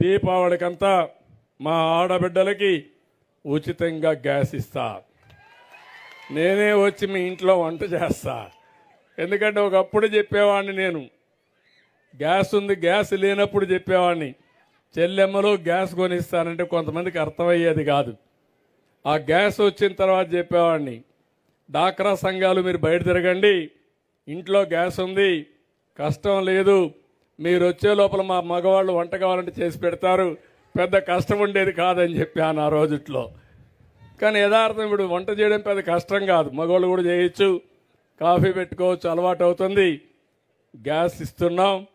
దీపావళికంతా మా ఆడబిడ్డలకి ఉచితంగా గ్యాస్ ఇస్తా. నేనే వచ్చి మీ ఇంట్లో వంట చేస్తా. ఎందుకంటే ఒకప్పుడు చెప్పేవాడిని నేను. గ్యాస్ ఉంది గ్యాస్ లేనప్పుడు చెప్పేవాడిని చెల్లెమ్మలో గ్యాస్ కొనిస్తానంటే కొంతమందికి అర్థమయ్యేది కాదు. ఆ గ్యాస్ వచ్చిన తర్వాత చెప్పేవాడిని డాక్రా సంఘాలు మీరు బయట తిరగండి ఇంట్లో గ్యాస్ ఉంది కష్టం లేదు మీరు వచ్చే లోపల మా మగవాళ్ళు వంట కావాలంటే చేసి పెడతారు. పెద్ద కష్టం ఉండేది కాదని చెప్పాను ఆ రోజుట్లో. కానీ యథార్థం ఇప్పుడు వంట చేయడం పెద్ద కష్టం కాదు. మగవాళ్ళు కూడా చేయొచ్చు. కాఫీ పెట్టుకోవచ్చు అలవాటు అవుతుంది. గ్యాస్ ఇస్తున్నాం.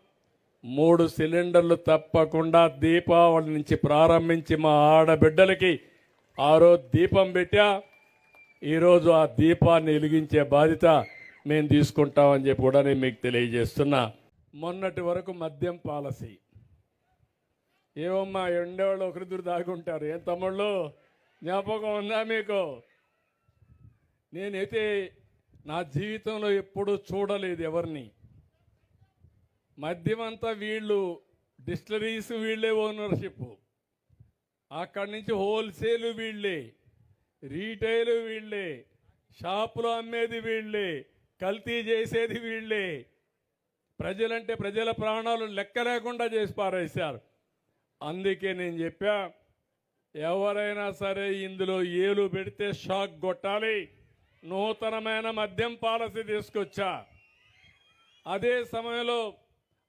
మూడు సిలిండర్లు తప్పకుండా దీపావళి నుంచి ప్రారంభించి మా ఆడబిడ్డలకి ఆ రోజు దీపం పెట్టా. ఈరోజు ఆ దీపాన్ని వెలిగించే బాధ్యత మేము తీసుకుంటామని చెప్పి కూడా నేను మీకు తెలియజేస్తున్నా. మొన్నటి వరకు మద్యం పాలసీ. ఏమమ్మా ఎండేవాళ్ళు ఒకరిద్దరు దాగుంటారు. ఏం తమ్ముళ్ళు? జ్ఞాపకం ఉందా మీకు? నేనైతే నా జీవితంలో ఎప్పుడూ చూడలేదు ఎవరిని. మద్యం అంతా వీళ్ళు డిస్టిలరీస్ వీళ్ళే ఓనర్షిప్. అక్కడి నుంచి హోల్సేల్ వీళ్ళే రీటైల్ వీళ్ళే షాపులో అమ్మేది వీళ్ళే కల్తీ చేసేది వీళ్ళే ప్రజలంటే ప్రజల ప్రాణాలు లెక్క లేకుండా చేసి పారేశారు. అందుకే నేను చెప్పా ఎవరైనా సరే ఇందులో ఏలు పెడితే షాక్ కొట్టాలి. నూతనమైన మద్యం పాలసీ తీసుకొచ్చా. అదే సమయంలో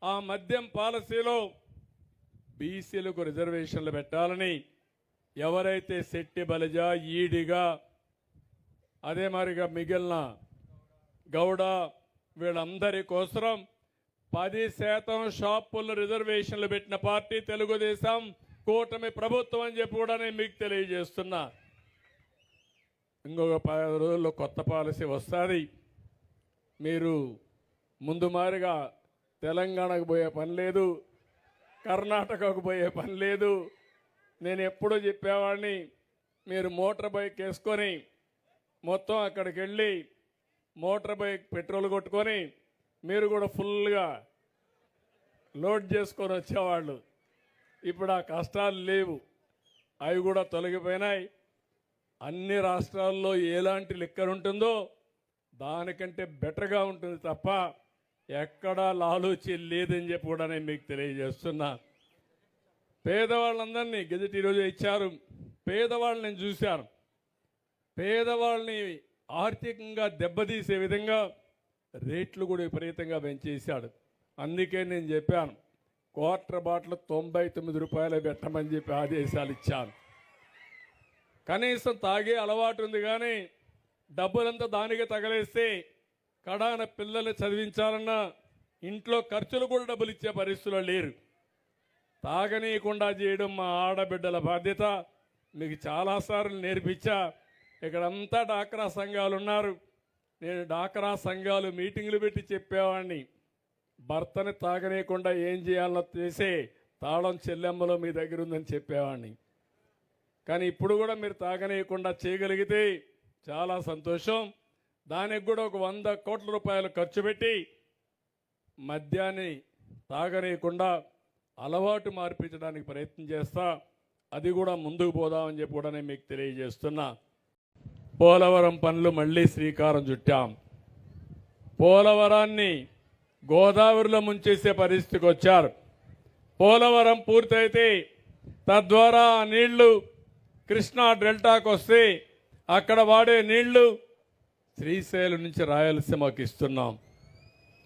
ఆ మద్యం పాలసీలో బీసీలకు రిజర్వేషన్లు పెట్టాలని ఎవరైతే శెట్టి బలిజ ఈడిగా అదే మరిగా మిగిలిన గౌడ వీళ్ళందరి కోసం పది శాతం షాపుల్లో రిజర్వేషన్లు పెట్టిన పార్టీ తెలుగుదేశం కూటమి ప్రభుత్వం అని చెప్పి కూడా నేను మీకు తెలియజేస్తున్నా. ఇంకొక పది రోజుల్లో కొత్త పాలసీ వస్తుంది. మీరు ముందు మారిగా తెలంగాణకు పోయే పని లేదు కర్ణాటకకు పోయే పని లేదు. నేను ఎప్పుడూ చెప్పేవాడిని మీరు మోటార్ బైక్ వేసుకొని మొత్తం అక్కడికి వెళ్ళి మోటార్ బైక్ పెట్రోల్ కొట్టుకొని మీరు కూడా ఫుల్గా లోడ్ చేసుకొని వచ్చేవాళ్ళు. ఇప్పుడు ఆ కష్టాలు లేవు. అవి కూడా తొలగిపోయినాయి. అన్ని రాష్ట్రాల్లో ఎలాంటి లిక్కర్ ఉంటుందో దానికంటే బెటర్గా ఉంటుంది తప్ప ఎక్కడా లాలూచి లేదని చెప్పి కూడా నేను మీకు తెలియజేస్తున్నా. పేదవాళ్ళందరినీ గెజెట్ ఈరోజు ఇచ్చారు. పేదవాళ్ళని నేను చూశాను. పేదవాళ్ళని ఆర్థికంగా దెబ్బతీసే విధంగా రేట్లు కూడా విపరీతంగా పెంచేశాడు. అందుకే నేను చెప్పాను క్వార్టర్ బాటిల్ తొంభై తొమ్మిది రూపాయలు పెట్టమని చెప్పి ఆదేశాలు ఇచ్చాను. కనీసం తాగే అలవాటు ఉంది కానీ డబ్బులంతా దానికి తగలేస్తే కడాన పిల్లల్ని చదివించాలన్నా ఇంట్లో ఖర్చులు కూడా డబ్బులు ఇచ్చే పరిస్థితుల్లో లేరు. తాగనీయకుండా చేయడం మా ఆడబిడ్డల బాధ్యత. మీకు చాలాసార్లు నేర్పించా ఇక్కడంతా డాక్రా సంఘాలు ఉన్నారు నేను డాకరా సంఘాలు మీటింగ్లు పెట్టి చెప్పేవాడిని. భర్తని తాగనీయకుండా ఏం చేయాలో చేసే తాళం చెల్లెమ్మలో మీ దగ్గర ఉందని చెప్పేవాడిని. కానీ ఇప్పుడు కూడా మీరు తాగనీయకుండా చేయగలిగితే చాలా సంతోషం. దానికి కూడా ఒక వంద కోట్ల రూపాయలు ఖర్చు పెట్టి మద్యాన్ని తాగనీయకుండా అలవాటు మార్పించడానికి ప్రయత్నం చేస్తా. అది కూడా ముందుకు పోదామని చెప్పి కూడా నేను మీకు తెలియజేస్తున్నా. పోలవరం పనులు మళ్ళీ శ్రీకారం చుట్టాం. పోలవరాన్ని గోదావరిలో ముంచేసే పరిస్థితికి వచ్చారు. పోలవరం పూర్తయితే తద్వారా ఆ నీళ్ళు కృష్ణా డెల్టాకు వస్తే అక్కడ వాడే నీళ్ళు శ్రీశైలం నుంచి రాయలసీమకి ఇస్తున్నాం.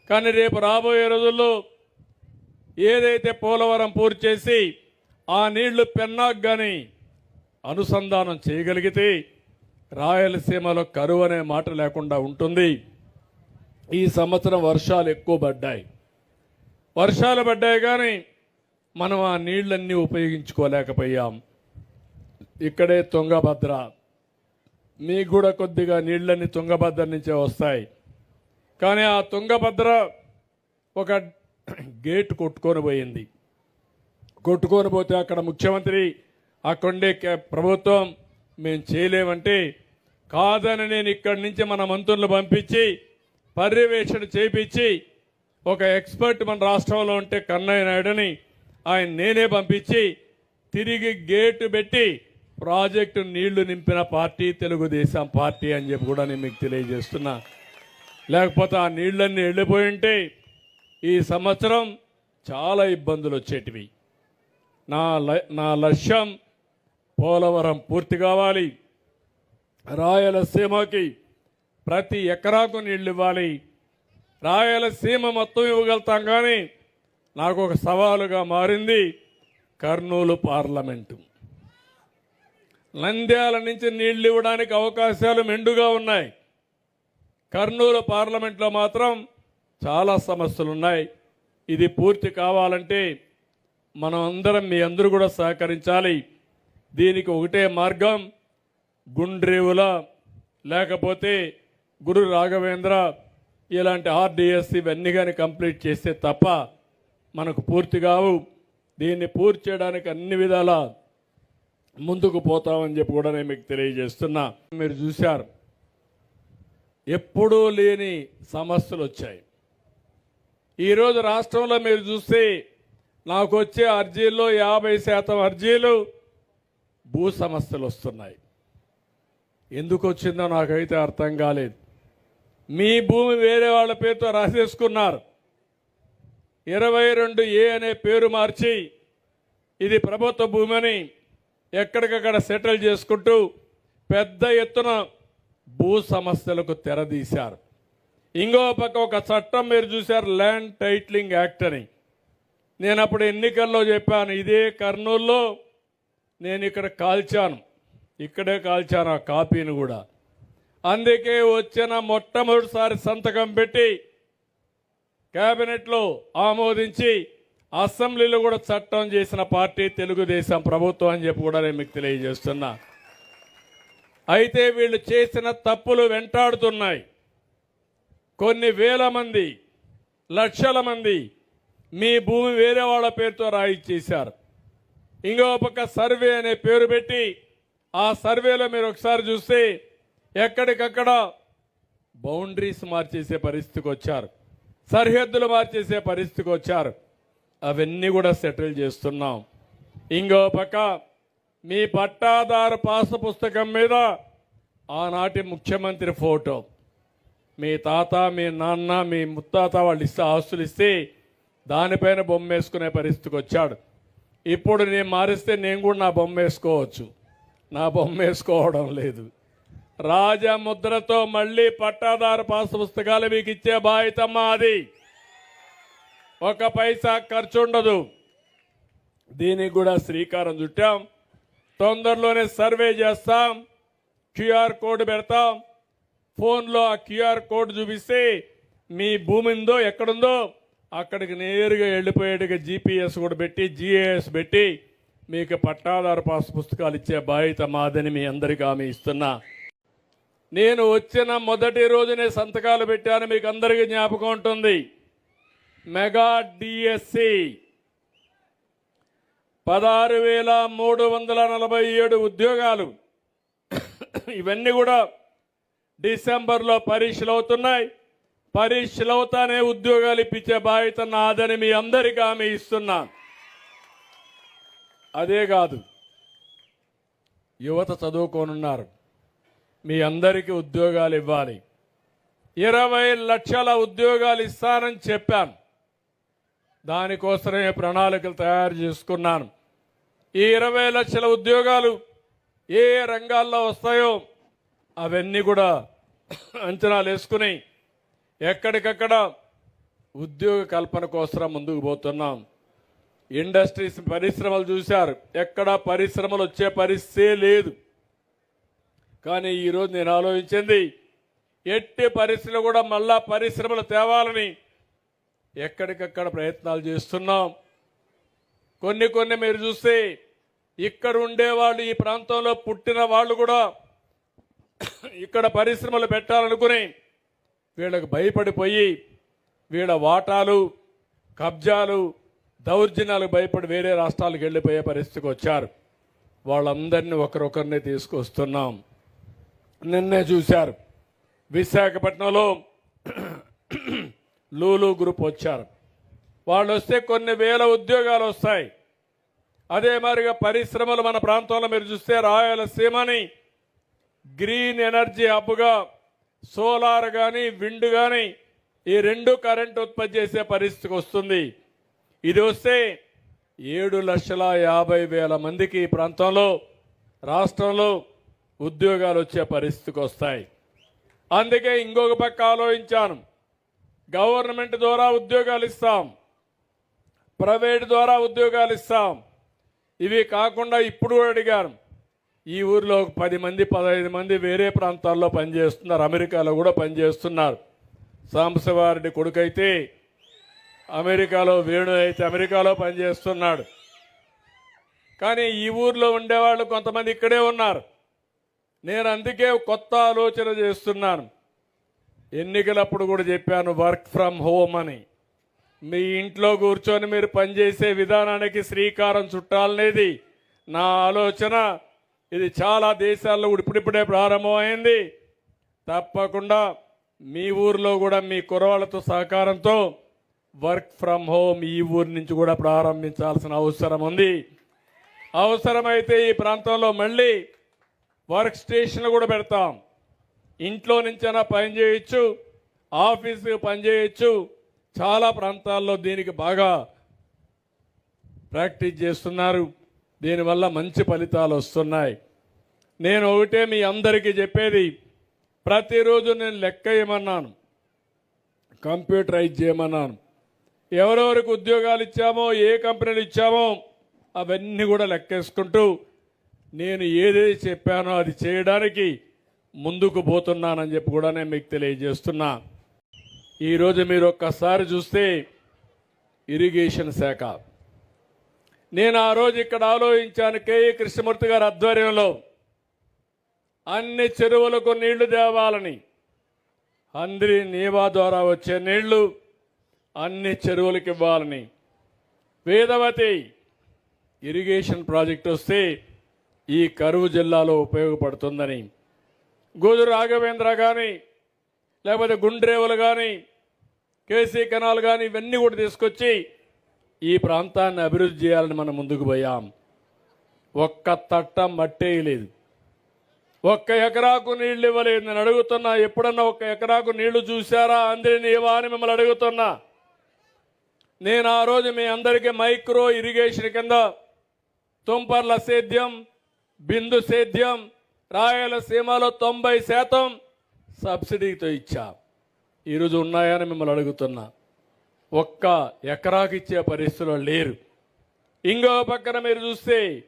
కానీ రేపు రాబోయే రోజుల్లో ఏదైతే పోలవరం పూర్తి చేసి ఆ నీళ్ళు పెన్నాకు కానీ అనుసంధానం చేయగలిగితే రాయలసీమలో కరువు అనే మాట లేకుండా ఉంటుంది. ఈ సంవత్సరం వర్షాలు ఎక్కువ పడ్డాయి. వర్షాలు పడ్డాయి కానీ మనం ఆ నీళ్ళన్నీ ఉపయోగించుకోలేకపోయాం. ఇక్కడే తుంగభద్ర. మీకు కూడా కొద్దిగా నీళ్ళన్నీ తుంగభద్ర నుంచే వస్తాయి. కానీ ఆ తుంగభద్ర ఒక గేట్ కొట్టుకొని పోయింది. కొట్టుకొని పోతే అక్కడ ముఖ్యమంత్రి అక్కడుండే ప్రభుత్వం మేము చేయలేమంటే కాదని నేను ఇక్కడి నుంచి మన మంత్రులు పంపించి పర్యవేక్షణ చేపించి ఒక ఎక్స్పర్ట్ మన రాష్ట్రంలో ఉంటే కన్నయ్య నాయుడుని ఆయన నేనే పంపించి తిరిగి గేటు పెట్టి ప్రాజెక్టు నీళ్ళు నింపిన పార్టీ తెలుగుదేశం పార్టీ అని చెప్పి కూడా నేను మీకు తెలియజేస్తున్నా. లేకపోతే ఆ నీళ్ళన్నీ వెళ్ళిపోయి ఉంటే ఈ సంవత్సరం చాలా ఇబ్బందులు వచ్చేటివి. నా ల- నా లక్ష్యం పోలవరం పూర్తి కావాలి. రాయలసీమకి ప్రతి ఎకరాకు నీళ్ళు ఇవ్వాలి. రాయలసీమ మొత్తం ఇవ్వగలుగుతాం కానీ నాకు ఒక సవాలుగా మారింది కర్నూలు పార్లమెంటు. నంద్యాల నుంచి నీళ్ళు ఇవ్వడానికి అవకాశాలు మెండుగా ఉన్నాయి. కర్నూలు పార్లమెంట్లో మాత్రం చాలా సమస్యలు ఉన్నాయి ఇది పూర్తి కావాలంటే మనం అందరం మీ అందరూ కూడా సహకరించాలి. దీనికి ఒకటే మార్గం గుండ్రేవుల లేకపోతే గురు రాఘవేంద్ర ఇలాంటి ఆర్డిఎస్ ఇవన్నీ కానీ కంప్లీట్ చేస్తే తప్ప మనకు పూర్తి కావు. దీన్ని పూర్తి చేయడానికి అన్ని విధాల ముందుకు పోతామని చెప్పి కూడా నేను మీకు తెలియజేస్తున్నా. మీరు చూశారు. ఎప్పుడూ లేని సమస్యలు వచ్చాయి. ఈరోజు రాష్ట్రంలో మీరు చూస్తే నాకు వచ్చే అర్జీల్లో యాభై శాతం అర్జీలు భూ సమస్యలు వస్తున్నాయి. ఎందుకు వచ్చిందో నాకైతే అర్థం కాలేదు. మీ భూమి వేరే వాళ్ళ పేరుతో రాసేసుకున్నారు. ఇరవై రెండు ఏ అనే పేరు మార్చి ఇది ప్రభుత్వ భూమిని ఎక్కడికక్కడ సెటిల్ చేసుకుంటూ పెద్ద ఎత్తున భూ సమస్యలకు తెరదీశారు. ఇంకో పక్క ఒక చట్టం మీరు చూశారు ల్యాండ్ టైట్లింగ్ యాక్ట్ అని. నేను అప్పుడు ఎన్నికల్లో చెప్పాను ఇదే కర్నూల్లో నేను ఇక్కడ కాల్చాను. ఇక్కడే కాల్చాను ఆ కాపీని కూడా. అందుకే వచ్చిన మొట్టమొదటిసారి సంతకం పెట్టి కేబినెట్లో ఆమోదించి అసెంబ్లీలో కూడా చట్టం చేసిన పార్టీ తెలుగుదేశం ప్రభుత్వం అని చెప్పి కూడా నేను మీకు తెలియజేస్తున్నా. అయితే వీళ్ళు చేసిన తప్పులు వెంటాడుతున్నాయి. కొన్ని వేల మంది లక్షల మంది మీ భూమి వేరే వాళ్ళ పేరుతో రాయిచ్చేశారు. ఇంకో పక్క సర్వే అనే పేరు పెట్టి ఆ సర్వేలో మీరు ఒకసారి చూస్తే ఎక్కడికక్కడ బౌండరీస్ మార్చేసే పరిస్థితికి వచ్చారు. సరిహద్దులు మార్చేసే పరిస్థితికి వచ్చారు. అవన్నీ కూడా సెటిల్ చేస్తున్నాం. ఇంకో పక్క మీ పట్టాదారు పాస పుస్తకం మీద ఆనాటి ముఖ్యమంత్రి ఫోటో. మీ తాత మీ నాన్న మీ ముత్తాత వాళ్ళు ఇస్తే ఆస్తులు ఇస్తే దానిపైన బొమ్మ వేసుకునే పరిస్థితికి వచ్చాడు. ఇప్పుడు నేను మారిస్తే నేను కూడా నా బొమ్మ వేసుకోవచ్చు. నా బొమ్మ వేసుకోవడం లేదు. రాజముద్రతో మళ్ళీ పట్టాదారు పాస్ పుస్తకాలు మీకు ఇచ్చే బాధ్యత మాది. ఒక పైసా ఖర్చు ఉండదు దీనికి కూడా శ్రీకారం చుట్టాం. తొందరలోనే సర్వే చేస్తాం. క్యూఆర్ కోడ్ పెడతాం. ఫోన్లో ఆ క్యూఆర్ కోడ్ చూపిస్తే మీ భూమి ఉందో ఎక్కడుందో అక్కడికి నేరుగా వెళ్ళిపోయేట్టుగా జీపీఎస్ కూడా పెట్టి జిఏఎస్ పెట్టి మీకు పట్టాదారు పాస్ పుస్తకాలు ఇచ్చే బాధ్యత మాదని మీ అందరికీ ఆమె ఇస్తున్నా. నేను వచ్చిన మొదటి రోజునే సంతకాలు పెట్టాను మీకు అందరికీ జ్ఞాపకం ఉంటుంది. మెగా డిఎస్సి పదహారు వేల మూడు వందల నలభై ఏడు ఉద్యోగాలు. ఇవన్నీ కూడా డిసెంబర్లో పరీక్షలు అవుతున్నాయి. పరీక్షలు అవుతానే ఉద్యోగాలు ఇప్పించే బాధ్యత నాదని మీ అందరికీ ఆమె ఇస్తున్నాను అదే కాదు యువత చదువుకోనున్నారు. మీ అందరికీ ఉద్యోగాలు ఇవ్వాలి. ఇరవై లక్షల ఉద్యోగాలు ఇస్తానని చెప్పాను. దానికోసమే ప్రణాళికలు తయారు చేసుకున్నాను. ఈ ఇరవై లక్షల ఉద్యోగాలు ఏ రంగాల్లో వస్తాయో అవన్నీ కూడా అంచనాలు వేసుకుని ఎక్కడికక్కడ ఉద్యోగ కల్పన కోసం ముందుకు పోతున్నాం. ఇండస్ట్రీస్ పరిశ్రమలు చూశారు. ఎక్కడ పరిశ్రమలు వచ్చే పరిస్థితే లేదు. కానీ ఈరోజు నేను ఆలోచించింది ఎట్టి పరిస్థితులు కూడా మళ్ళా పరిశ్రమలు తేవాలని ఎక్కడికక్కడ ప్రయత్నాలు చేస్తున్నాం. కొన్ని కొన్ని మీరు చూస్తే ఇక్కడ ఉండేవాళ్ళు ఈ ప్రాంతంలో పుట్టిన వాళ్ళు కూడా ఇక్కడ పరిశ్రమలు పెట్టాలనుకుని వీళ్ళకు భయపడిపోయి వీళ్ళ వాటాలు కబ్జాలు దౌర్జన్యాలకు భయపడి వేరే రాష్ట్రాలకు వెళ్ళిపోయే పరిస్థితికి వచ్చారు. వాళ్ళందరినీ ఒకరొకరిని తీసుకొస్తున్నాం. నిన్నే చూశారు. విశాఖపట్నంలో లూలు గ్రూప్ వచ్చారు. వాళ్ళు వస్తే కొన్ని వేల ఉద్యోగాలు వస్తాయి. అదే మాదిరిగా పరిశ్రమలు మన ప్రాంతంలో మీరు చూస్తే రాయలసీమని గ్రీన్ ఎనర్జీ హబ్గా సోలార్ కానీ విండ్ కానీ ఈ రెండు కరెంట్ ఉత్పత్తి చేసే పరిస్థితికి వస్తుంది. ఇది వస్తే ఏడు లక్షల యాభై వేల మందికి ఈ ప్రాంతంలో రాష్ట్రంలో ఉద్యోగాలు వచ్చే పరిస్థితికి వస్తాయి. అందుకే ఇంకొక పక్క ఆలోచించాను. గవర్నమెంట్ ద్వారా ఉద్యోగాలు ఇస్తాం. ప్రైవేట్ ద్వారా ఉద్యోగాలు ఇస్తాం. ఇవి కాకుండా ఇప్పుడు అడిగాను. ఈ ఊరిలో ఒక పది మంది పదహైదు మంది వేరే ప్రాంతాల్లో పనిచేస్తున్నారు. అమెరికాలో కూడా పనిచేస్తున్నారు. సాంబశివారెడ్డి కొడుకైతే అమెరికాలో వేణు అయితే అమెరికాలో పనిచేస్తున్నాడు. కానీ ఈ ఊర్లో ఉండేవాళ్ళు కొంతమంది ఇక్కడే ఉన్నారు. నేను అందుకే కొత్త ఆలోచన చేస్తున్నాను. ఎన్నికలప్పుడు కూడా చెప్పాను వర్క్ ఫ్రమ్ హోమ్ అని. మీ ఇంట్లో కూర్చొని మీరు పనిచేసే విధానానికి శ్రీకారం చుట్టాలనేది నా ఆలోచన. ఇది చాలా దేశాల్లో కూడా ఇప్పుడిప్పుడే ప్రారంభమైంది. తప్పకుండా మీ ఊర్లో కూడా మీ కురవాళ్ళతో సహకారంతో వర్క్ ఫ్రమ్ హోమ్ ఈ ఊరి నుంచి కూడా ప్రారంభించాల్సిన అవసరం ఉంది. అవసరమైతే ఈ ప్రాంతంలో మళ్ళీ వర్క్ స్టేషన్లు కూడా పెడతాం. ఇంట్లో నుంచైనా పని ఆఫీసు ఆఫీస్కి పని చాలా ప్రాంతాల్లో దీనికి బాగా ప్రాక్టీస్ చేస్తున్నారు. దీనివల్ల మంచి ఫలితాలు వస్తున్నాయి. నేను ఒకటే మీ అందరికీ చెప్పేది ప్రతిరోజు నేను లెక్క వేయమన్నాను కంప్యూటరైజ్ చేయమన్నాను. ఎవరెవరికి ఉద్యోగాలు ఇచ్చామో ఏ కంపెనీలు ఇచ్చామో అవన్నీ కూడా లెక్కేసుకుంటూ నేను ఏదైతే చెప్పానో అది చేయడానికి ముందుకు పోతున్నానని చెప్పి కూడా నేను మీకు తెలియజేస్తున్నా. ఈరోజు మీరు ఒక్కసారి చూస్తే ఇరిగేషన్ శాఖ. నేను ఆ రోజు ఇక్కడ ఆలోచించాను కేఏ కృష్ణమూర్తి గారి ఆధ్వర్యంలో అన్ని చెరువులకు నీళ్ళు తేవాలని. అందరి నీవా ద్వారా వచ్చే నీళ్ళు అన్ని చెరువులకు ఇవ్వాలని. వేదవతి ఇరిగేషన్ ప్రాజెక్ట్ వస్తే ఈ కరువు జిల్లాలో ఉపయోగపడుతుందని. గోజు రాఘవేంద్ర కానీ లేకపోతే గుండ్రేవులు కానీ కేసీ కెనాల్ కానీ ఇవన్నీ కూడా తీసుకొచ్చి ఈ ప్రాంతాన్ని అభివృద్ధి చేయాలని మనం ముందుకు పోయాం. ఒక్క తట్ట మట్టేయలేదు ఒక్క ఎకరాకు నీళ్ళు ఇవ్వలేదు నేను అడుగుతున్నా. ఎప్పుడన్నా ఒక్క ఎకరాకు నీళ్ళు చూశారా? అందరినీ ఇవ్వా అని మిమ్మల్ని అడుగుతున్నా. నేను ఆ రోజు మీ అందరికీ మైక్రో ఇరిగేషన్ కింద తుంపర్ల సేద్యం బిందు సేద్యం రాయలసీమలో తొంభై శాతం సబ్సిడీతో ఇచ్చా. ఈరోజు ఉన్నాయని మిమ్మల్ని అడుగుతున్నా. ఒక్క ఎకరాకి ఇచ్చే పరిస్థితిలో లేరు. ఇంకో పక్కన మీరు చూస్తే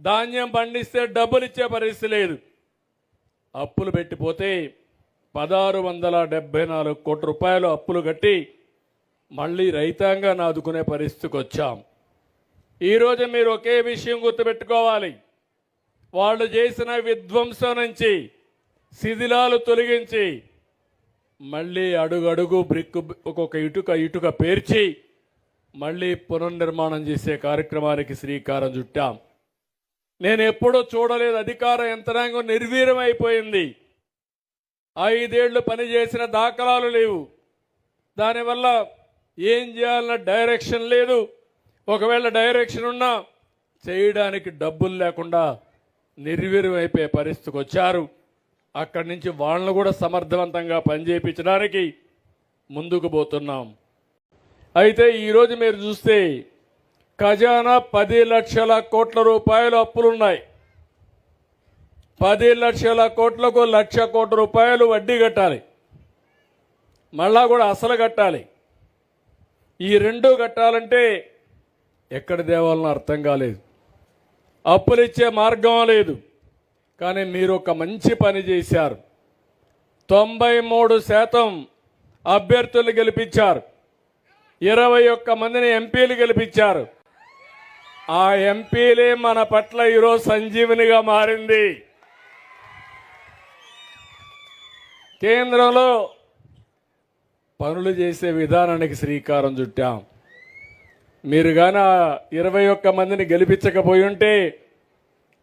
ధాన్యం పండిస్తే డబ్బులు ఇచ్చే పరిస్థితి లేదు. అప్పులు పెట్టిపోతే పదహారు వందల డెబ్బై నాలుగు కోట్ల రూపాయలు అప్పులు కట్టి మళ్ళీ రైతాంగాన్ని ఆదుకునే పరిస్థితికి వచ్చాం. ఈరోజు మీరు ఒకే విషయం గుర్తుపెట్టుకోవాలి. వాళ్ళు చేసిన విధ్వంసం నుంచి శిథిలాలు తొలగించి మళ్ళీ అడుగడుగు బ్రిక్ ఒక్కొక్క ఇటుక ఇటుక పేర్చి మళ్ళీ పునర్నిర్మాణం చేసే కార్యక్రమానికి శ్రీకారం చుట్టాం. నేను ఎప్పుడూ చూడలేదు అధికార యంత్రాంగం నిర్వీర్యమైపోయింది. ఐదేళ్ళు పనిచేసిన దాఖలాలు లేవు. దానివల్ల ఏం చేయాలన్న డైరెక్షన్ లేదు. ఒకవేళ డైరెక్షన్ ఉన్నా చేయడానికి డబ్బులు లేకుండా నిర్వీర్యం అయిపోయే పరిస్థితికి వచ్చారు. అక్కడి నుంచి వాళ్ళను కూడా సమర్థవంతంగా పనిచేయించడానికి ముందుకు పోతున్నాం. అయితే ఈరోజు మీరు చూస్తే ఖజానా పది లక్షల కోట్ల రూపాయలు అప్పులున్నాయి. పది లక్షల కోట్లకు లక్ష కోట్ల రూపాయలు వడ్డీ కట్టాలి. మళ్ళా కూడా అసలు కట్టాలి. ఈ రెండు కట్టాలంటే ఎక్కడ దేవాలనో అర్థం కాలేదు. అప్పులు ఇచ్చే మార్గం లేదు. కానీ మీరు ఒక మంచి పని చేశారు. తొంభై మూడు శాతం అభ్యర్థులు గెలిపించారు. ఇరవై ఒక్క మందిని ఎంపీలు గెలిపించారు. ఆ ఎంపీలే మన పట్ల ఈరోజు సంజీవనిగా మారింది. కేంద్రంలో పనులు చేసే విధానానికి శ్రీకారం చుట్టాం. మీరు గాన ఇరవై ఒక్క మందిని గెలిపించకపోయి ఉంటే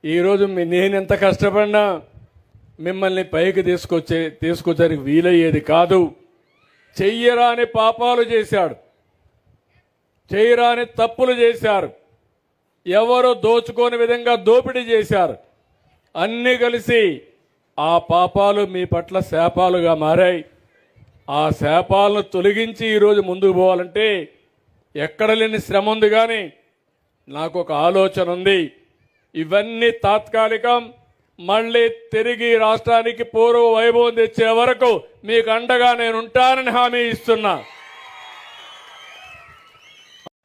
ఈరోజు నేను ఎంత కష్టపడినా మిమ్మల్ని పైకి తీసుకొచ్చే తీసుకొచ్చడానికి వీలయ్యేది కాదు. చెయ్యరాని పాపాలు చేశాడు. చేయరాని తప్పులు చేశారు. ఎవరు దోచుకోని విధంగా దోపిడీ చేశారు. అన్నీ కలిసి ఆ పాపాలు మీ పట్ల శాపాలుగా మారాయి. ఆ శాపాలను తొలగించి ఈరోజు ముందుకు పోవాలంటే ఎక్కడ లేని శ్రమ ఉంది కానీ నాకు ఒక ఆలోచన ఉంది. ఇవన్నీ తాత్కాలికం మళ్ళీ తిరిగి రాష్ట్రానికి పూర్వ వైభవం తెచ్చే వరకు మీకు అండగా నేను ఉంటానని హామీ ఇస్తున్నా.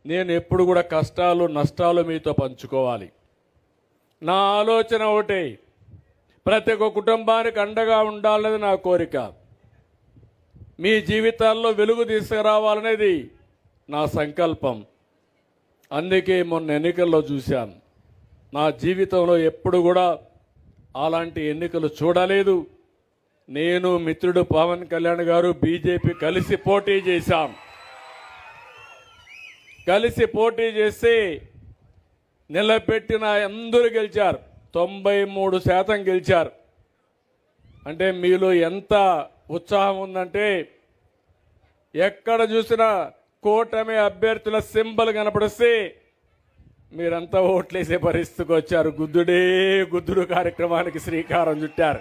నేను ఎప్పుడు కూడా కష్టాలు నష్టాలు మీతో పంచుకోవాలి. నా ఆలోచన ఒకటే ప్రతి ఒక్క కుటుంబానికి అండగా ఉండాలనేది నా కోరిక. మీ జీవితాల్లో వెలుగు తీసుకురావాలనేది నా సంకల్పం. అందుకే మొన్న ఎన్నికల్లో చూశాను. నా జీవితంలో ఎప్పుడు కూడా అలాంటి ఎన్నికలు చూడలేదు. నేను మిత్రుడు పవన్ కళ్యాణ్ గారు బీజేపీ కలిసి పోటీ చేశాం. కలిసి పోటీ చేసి నిలబెట్టిన అందరూ గెలిచారు. తొంభై మూడు శాతం గెలిచారు. అంటే మీలో ఎంత ఉత్సాహం ఉందంటే ఎక్కడ చూసినా కూటమి అభ్యర్థుల సింబల్ కనపడిస్తే మీరంతా ఓట్లేసే పరిస్థితికి వచ్చారు. గుద్దుడే గుద్దుడు కార్యక్రమానికి శ్రీకారం చుట్టారు.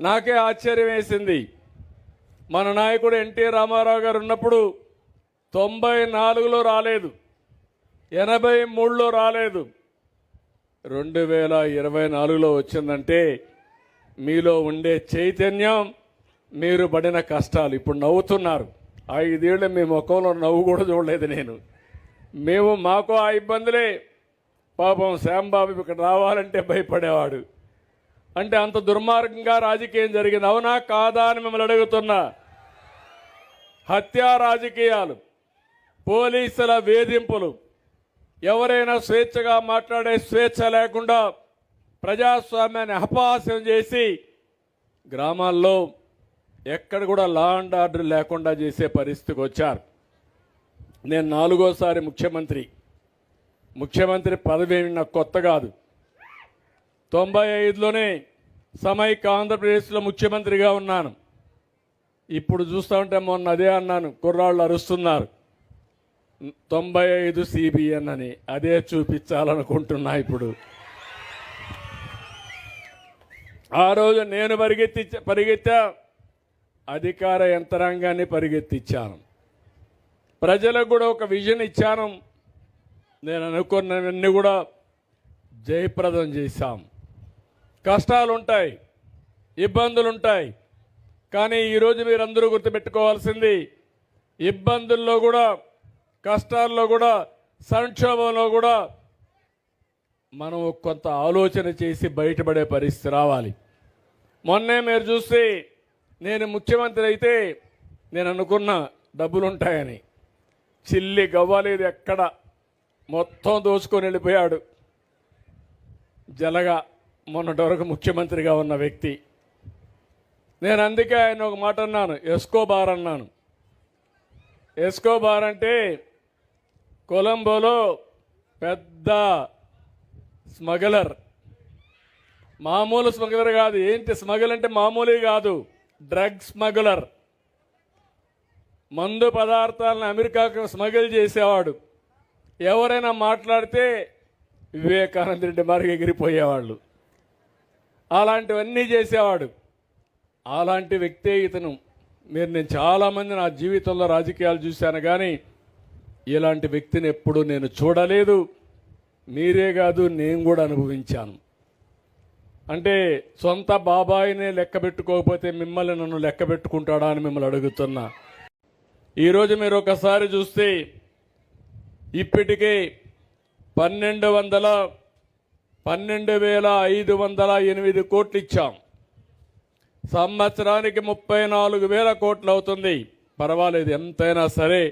నాకే ఆశ్చర్యం వేసింది. మన నాయకుడు ఎన్టీ రామారావు గారు ఉన్నప్పుడు తొంభై నాలుగులో రాలేదు. ఎనభై మూడులో రాలేదు. రెండు వేల ఇరవై నాలుగులో వచ్చిందంటే మీలో ఉండే చైతన్యం మీరు పడిన కష్టాలు ఇప్పుడు నవ్వుతున్నారు. ఐదేళ్ళు మీ ముఖంలో నవ్వు కూడా చూడలేదు నేను. మేము మాకు ఆ ఇబ్బందులే. పాపం శ్యాంబాబు ఇక్కడ రావాలంటే భయపడేవాడు. అంటే అంత దుర్మార్గంగా రాజకీయం జరిగింది. అవునా? కాదా అని మిమ్మల్ని అడుగుతున్నా. హత్యా రాజకీయాలు పోలీసుల వేధింపులు ఎవరైనా స్వేచ్ఛగా మాట్లాడే స్వేచ్ఛ లేకుండా ప్రజాస్వామ్యాన్ని అపహాస్యం చేసి గ్రామాల్లో ఎక్కడ కూడా లా అండ్ ఆర్డర్ లేకుండా చేసే పరిస్థితికి వచ్చారు. నేను నాలుగోసారి ముఖ్యమంత్రి. ముఖ్యమంత్రి పదవి నాకు కొత్త కాదు. తొంభై ఐదులోనే సమైక్య ఆంధ్రప్రదేశ్లో ముఖ్యమంత్రిగా ఉన్నాను. ఇప్పుడు చూస్తూ ఉంటే మొన్న అదే అన్నాను కుర్రాళ్ళు అరుస్తున్నారు. తొంభై ఐదు సిబిఎన్ అని అదే చూపించాలనుకుంటున్నా ఇప్పుడు. ఆ రోజు నేను పరిగెత్తి పరిగెత్తా అధికార యంత్రాంగాన్ని పరిగెత్తిచ్చాను. ప్రజలకు కూడా ఒక విజన్ ఇచ్చాను. నేను అనుకున్నవన్నీ కూడా జయప్రదం చేశాం. కష్టాలు ఉంటాయి ఇబ్బందులు ఉంటాయి కానీ ఈరోజు మీరందరూ గుర్తుపెట్టుకోవాల్సింది ఇబ్బందుల్లో కూడా కష్టాల్లో కూడా సంక్షోభంలో కూడా మనం కొంత ఆలోచన చేసి బయటపడే పరిస్థితి రావాలి. మొన్నే మీరు చూస్తే నేను ముఖ్యమంత్రి అయితే నేను అనుకున్న డబ్బులు ఉంటాయని చిల్లి గవ్వలేదు ఎక్కడ. మొత్తం దోచుకొని వెళ్ళిపోయాడు. జలగా మొన్నటి వరకు ముఖ్యమంత్రిగా ఉన్న వ్యక్తి. నేను అందుకే ఆయన ఒక మాట అన్నాను ఎస్కోబార్ అన్నాను. ఎస్కోబార్ అంటే కొలంబోలో పెద్ద స్మగ్లర్. మామూలు స్మగ్లర్ కాదు. ఏంటి స్మగుల్ అంటే మామూలు కాదు. Drug smuggler. మందు పదార్థాలను అమెరికాకు స్మగిల్ చేసేవాడు. ఎవరైనా మాట్లాడితే వివేకానంద రెడ్డి మార్గ ఎగిరిపోయేవాళ్ళు. అలాంటివన్నీ చేసేవాడు. అలాంటి వ్యక్తే ఇతను. మీరు నేను చాలామంది నా జీవితంలో రాజకీయాలు చూశాను కానీ ఇలాంటి వ్యక్తిని ఎప్పుడూ నేను చూడలేదు. మీరే కాదు నేను కూడా అనుభవించాను. అంటే సొంత బాబాయినే లెక్క పెట్టుకోకపోతే మిమ్మల్ని నన్ను లెక్క పెట్టుకుంటాడా అని మిమ్మల్ని అడుగుతున్నా. ఈరోజు మీరు ఒకసారి చూస్తే ఇప్పటికే పన్నెండు వందల పన్నెండు వేల ఐదు వందల ఎనిమిది కోట్లు ఇచ్చాం. సంవత్సరానికి ముప్పై నాలుగు వేల కోట్లు అవుతుంది. పర్వాలేదు ఎంతైనా సరే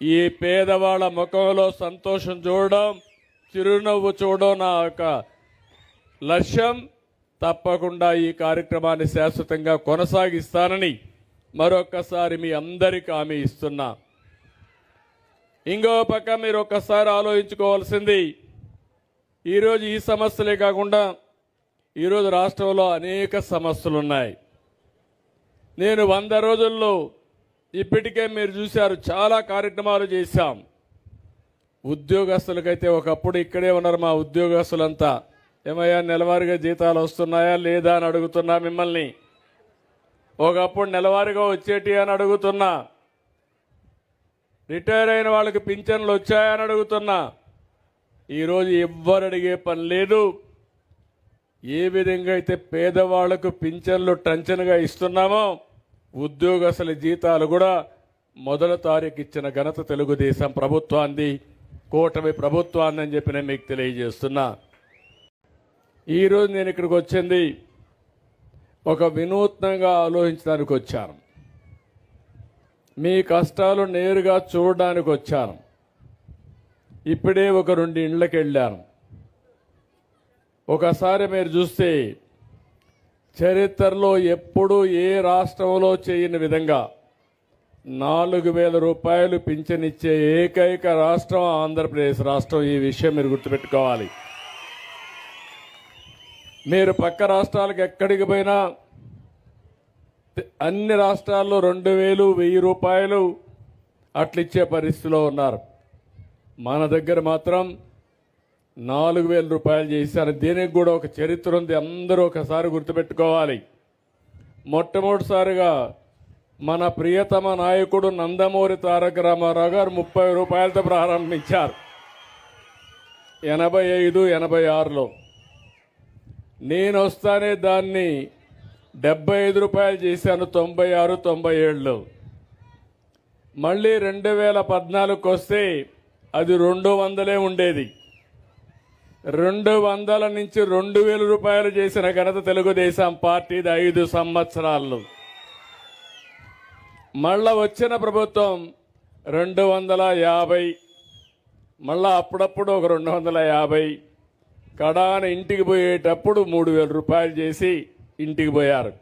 ఈ పేదవాళ్ళ ముఖంలో సంతోషం చూడడం చిరునవ్వు చూడడం నా యొక్క లక్ష్యం తప్పకుండా ఈ కార్యక్రమాన్ని శాశ్వతంగా కొనసాగిస్తానని మరొకసారి మీ అందరికీ హామీ ఇస్తున్నా. ఇంకో పక్క మీరు ఒక్కసారి ఆలోచించుకోవాల్సింది ఈరోజు ఈ సమస్యలే కాకుండా ఈరోజు రాష్ట్రంలో అనేక సమస్యలు ఉన్నాయి నేను వంద రోజుల్లో ఇప్పటికే మీరు చూశారు చాలా కార్యక్రమాలు చేశాం. ఉద్యోగస్తులకైతే ఒకప్పుడు ఇక్కడే ఉన్నారు మా ఉద్యోగస్తులంతా. ఏమయ్యా నెలవారీగా జీతాలు వస్తున్నాయా లేదా అని అడుగుతున్నా మిమ్మల్ని. ఒకప్పుడు నెలవారీగా వచ్చేటి అని అడుగుతున్నా. రిటైర్ అయిన వాళ్ళకి పింఛన్లు వచ్చాయని అడుగుతున్నా. ఈరోజు ఎవ్వరు అడిగే పని లేదు. ఏ విధంగా అయితే పేదవాళ్ళకు పింఛన్లు టంచన్గా ఇస్తున్నామో ఉద్యోగస్తుల జీతాలు కూడా మొదటి తారీఖు ఇచ్చిన ఘనత తెలుగుదేశం ప్రభుత్వాన్ని కూటమి ప్రభుత్వాన్ని అని చెప్పి నేను మీకు తెలియజేస్తున్నా. ఈరోజు నేను ఇక్కడికి వచ్చింది ఒక వినూత్నంగా ఆలోచించడానికి వచ్చాను. మీ కష్టాలు నేరుగా చూడడానికి వచ్చాను. ఇప్పుడే ఒక రెండు ఇండ్లకి వెళ్ళాను. ఒకసారి మీరు చూస్తే చరిత్రలో ఎప్పుడూ ఏ రాష్ట్రంలో చేయని విధంగా నాలుగు వేల రూపాయలు పింఛనిచ్చే ఏకైక రాష్ట్రం ఆంధ్రప్రదేశ్ రాష్ట్రం. ఈ విషయం మీరు గుర్తుపెట్టుకోవాలి. మీరు పక్క రాష్ట్రాలకు ఎక్కడికి పోయినా అన్ని రాష్ట్రాల్లో రెండు వేలు వెయ్యి రూపాయలు అట్లిచ్చే పరిస్థితిలో ఉన్నారు. మన దగ్గర మాత్రం నాలుగు వేల రూపాయలు చేశారు. దీనికి కూడా ఒక చరిత్ర ఉంది. అందరూ ఒకసారి గుర్తుపెట్టుకోవాలి. మొట్టమొదటిసారిగా మన ప్రియతమ నాయకుడు నందమూరి తారక రామారావు గారు ముప్పై రూపాయలతో ప్రారంభించారు. ఎనభై ఐదు ఎనభై ఆరులో. నేను వస్తానే దాన్ని డెబ్బై ఐదు రూపాయలు చేశాను తొంభై ఆరు తొంభై ఏడులో మళ్ళీ రెండు వేల పద్నాలుగుకి వస్తే అది రెండు వందలే ఉండేది. రెండు వందల నుంచి రెండు వేల రూపాయలు చేసిన ఘనత తెలుగుదేశం పార్టీది ఐదు సంవత్సరాలు. మళ్ళా వచ్చిన ప్రభుత్వం రెండు వందల యాభై మళ్ళా అప్పుడప్పుడు ఒక రెండు వందల యాభై. కడాన ఇంటికి పోయేటప్పుడు మూడు వేల రూపాయలు చేసి ఇంటికి పోయారు.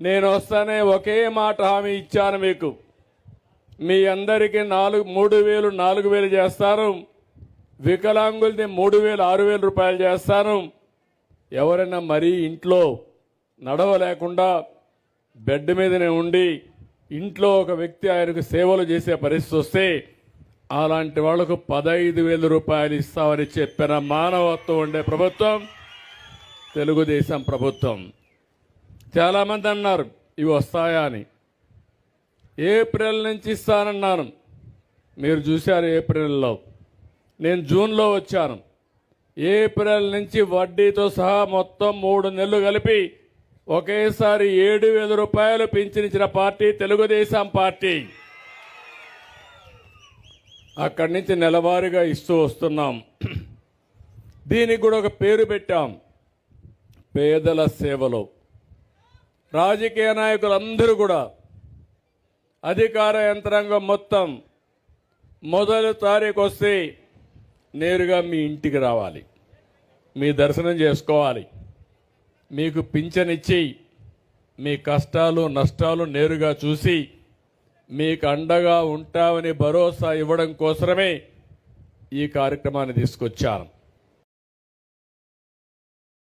నేను వస్తానే ఒకే మాట హామీ ఇచ్చాను మీకు. మీ అందరికీ నాలుగు మూడు వేలు నాలుగు వేలు చేస్తాను వికలాంగులది మూడు వేలు ఆరు వేల రూపాయలు చేస్తాను ఎవరైనా మరీ ఇంట్లో నడవలేకుండా బెడ్ మీదనే ఉండి ఇంట్లో ఒక వ్యక్తి ఆయనకు సేవలు చేసే పరిస్థితి వస్తే అలాంటి వాళ్ళకు పదహైదు వేల రూపాయలు ఇస్తామని చెప్పిన మానవత్వం ఉండే ప్రభుత్వం తెలుగుదేశం ప్రభుత్వం. చాలామంది అన్నారు ఇవి వస్తాయా అని. ఏప్రిల్ నుంచి ఇస్తానన్నాను మీరు చూశారు ఏప్రిల్లో. నేను జూన్లో వచ్చాను. ఏప్రిల్ నుంచి వడ్డీతో సహా మొత్తం మూడు నెలలు కలిపి ఒకేసారి ఏడు వేల రూపాయలు పింఛనిచ్చిన పార్టీ తెలుగుదేశం పార్టీ. అక్కడి నుంచి నెలవారీగా ఇస్తూ వస్తున్నాం. దీనికి కూడా ఒక పేరు పెట్టాం. పేదల సేవలో. రాజకీయ నాయకులందరూ కూడా అధికార యంత్రాంగం మొత్తం మొదటి తారీఖు వస్తే నేరుగా మీ ఇంటికి రావాలి. మీ దర్శనం చేసుకోవాలి. మీకు పింఛనిచ్చి మీ కష్టాలు నష్టాలు నేరుగా చూసి మీకు అండగా ఉంటామని భరోసా ఇవ్వడం కోసమే ఈ కార్యక్రమాన్ని తీసుకొచ్చాను